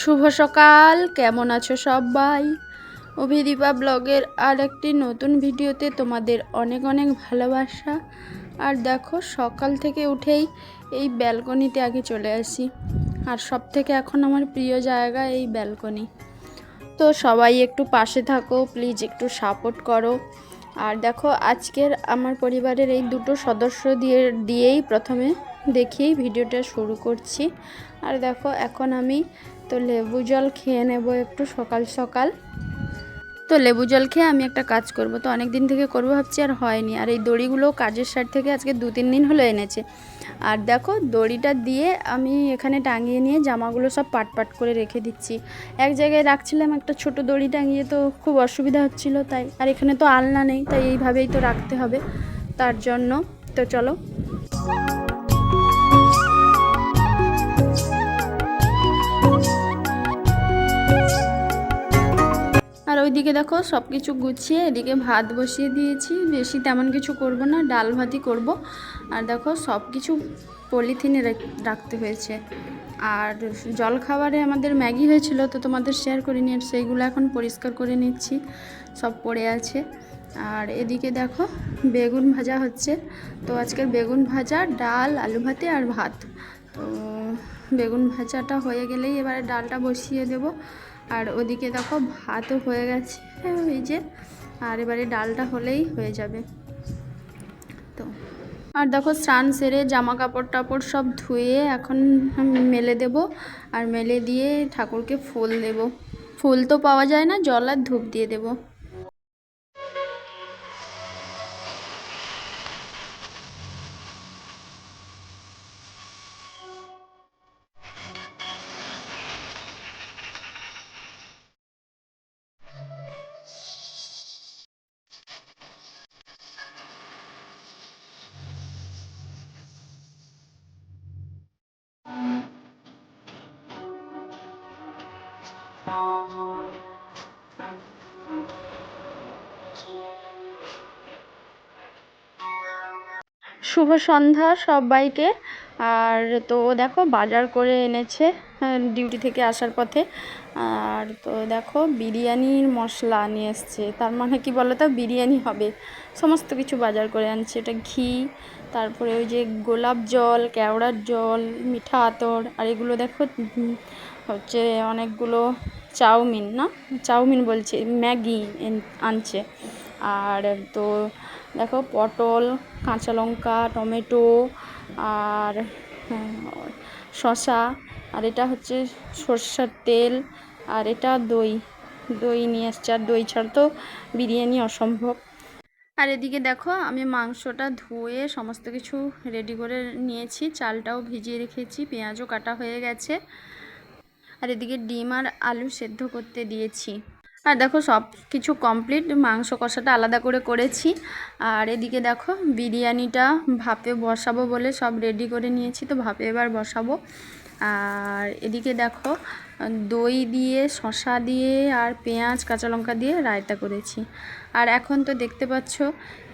শুভ সকাল, কেমন আছো সবাই? অভিদীপা ব্লগের আর একটি নতুন ভিডিওতে তোমাদের অনেক অনেক ভালোবাসা। আর দেখো, সকাল থেকে উঠেই এই ব্যালকনিতে আগে চলে আসি। আর সব থেকে এখন আমার প্রিয় জায়গা এই ব্যালকনি। তো সবাই একটু পাশে থাকো, প্লিজ একটু সাপোর্ট করো। আর দেখো, আজকের আমার পরিবারের এই দুটো সদস্য দিয়ে, দিয়েই প্রথমে দেখিয়েই ভিডিওটা শুরু করছি। আর দেখো, এখন আমি তো লেবু জল খেয়ে নেব একটু সকাল সকাল। তো লেবু জল খেয়ে আমি একটা কাজ করব। তো অনেক দিন থেকে করব ভাবছি, আর হয়নি। আর এই দড়িগুলো কাজের সাইড থেকে আজকে দু তিন দিন হলো এনেছে। আর দেখো, দড়িটা দিয়ে আমি এখানে টাঙিয়ে নিয়ে জামাগুলো সব পাট পাট করে রেখে দিচ্ছি। এক জায়গায় রাখছিলাম একটা ছোট দড়ি টাঙিয়ে তো খুব অসুবিধা হচ্ছিল তাই। আর এখানে তো আলনা নেই, তাই এইভাবেই তো রাখতে হবে। তার জন্য, তো চলো ওইদিকে দেখো সব কিছু গুছিয়ে এদিকে ভাত বসিয়ে দিয়েছি। বেশি তেমন কিছু করব না, ডাল ভাতই করব। আর দেখো সব কিছু পলিথিনে রাখ- রাখতে হয়েছে। আর জল খাবারে আমাদের ম্যাগি হয়েছিল তো তোমাদের শেয়ার করিনি, আর সেইগুলো এখন পরিষ্কার করে নিচ্ছি, সব পড়ে আছে। আর এদিকে দেখো বেগুন ভাজা হচ্ছে। তো আজকের বেগুন ভাজা, ডাল, আলু ভাতে আর ভাত। তো বেগুন ভাজাটা হয়ে গেলেই এবারে ডালটা বসিয়ে দেব। আর ওদিকে দেখো ভাতও হয়ে গেছে। ওই যে, আর এবারে ডালটা হলেই হয়ে যাবে। তো, আর দেখো স্নান সেরে জামা কাপড় টাপড় সব ধুয়ে এখন মেলে দেব, আর মেলে দিয়ে ঠাকুরকে ফুল দেব। ফুল তো পাওয়া যায় না, জল আর ধূপ দিয়ে দেবো। শুভ সন্ধ্যা সবাইকে। আর তো দেখো, বাজার করে এনেছে ডিউটি থেকে আসার পথে। আর তো দেখো, বিরিয়ানির মশলা নিয়ে এসছে। তার মানে কি বলো তো বিরিয়ানি হবে। সমস্ত কিছু বাজার করে আনছে। এটা ঘি, তারপরে ওই যে গোলাপ জল, কেওড়ার জল, মিঠা আতর, আর এগুলো দেখো হচ্ছে অনেকগুলো চাউমিন, না? চাউমিন বলছে, ম্যাগি আনছে। আর তো দেখো, পটল, কাঁচা লঙ্কা, টমেটো, আর শসা, আর এটা হচ্ছে সর্ষের তেল, আর এটা দই। দই নিয়ে এসছে, আর দই ছাড়া তো বিরিয়ানি অসম্ভব। আর এদিকে দেখো, আমি মাংসটা ধুয়ে সমস্ত কিছু রেডি করে নিয়েছি। চালটাও ভিজিয়ে রেখেছি, পেঁয়াজও কাটা হয়ে গেছে। আর এদিকে ডিম আর আলু সেদ্ধ করতে দিয়েছি। আর দেখো সব কিছু কমপ্লিট মাংস কষাটা আলাদা করে করেছি। আর এদিকে দেখো বিরিয়ানিটা ভাপে বসাবো বলে সব রেডি করে নিয়েছি, তো ভাপে এবার বসাবো। আর এদিকে দেখো, দই দিয়ে, শসা দিয়ে আর পেঁয়াজ, কাঁচা লঙ্কা দিয়ে রায়তা করেছি। আর এখন তো দেখতে পাচ্ছ,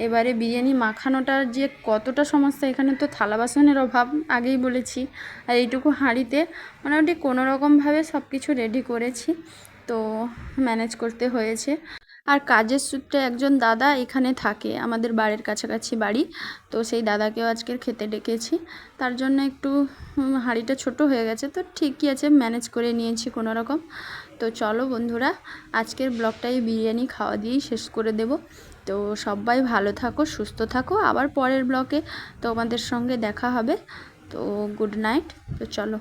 এবারে বিরিয়ানি মাখানোটার যে কতটা সমস্যা, এখানে তো থালা বাসনের অভাব, আগেই বলেছি। আর এইটুকু হাঁড়িতে মোটামুটি কোনো রকমভাবে সব কিছু রেডি করেছি, তো ম্যানেজ করতে হয়েছে। আর কাজের সূত্রে একজন দাদা এখানে থাকে, আমাদের বাড়ির কাছাকাছি বাড়ি। তো সেই দাদাকেও আজকের খেতে ডেকেছি। তার জন্য একটু হাঁড়িটা ছোট হয়ে গেছে, তো ঠিকই আছে ম্যানেজ করে নিয়েছি কোনো রকম। তো চলো বন্ধুরা, আজকের ব্লগটাই বিরিয়ানি খাওয়া দিয়েই শেষ করে দেব। তো সবাই ভালো থাকো, সুস্থ থাকো। আবার পরের ব্লগে তোমাদের সঙ্গে দেখা হবে। তো গুড নাইট তো চলো।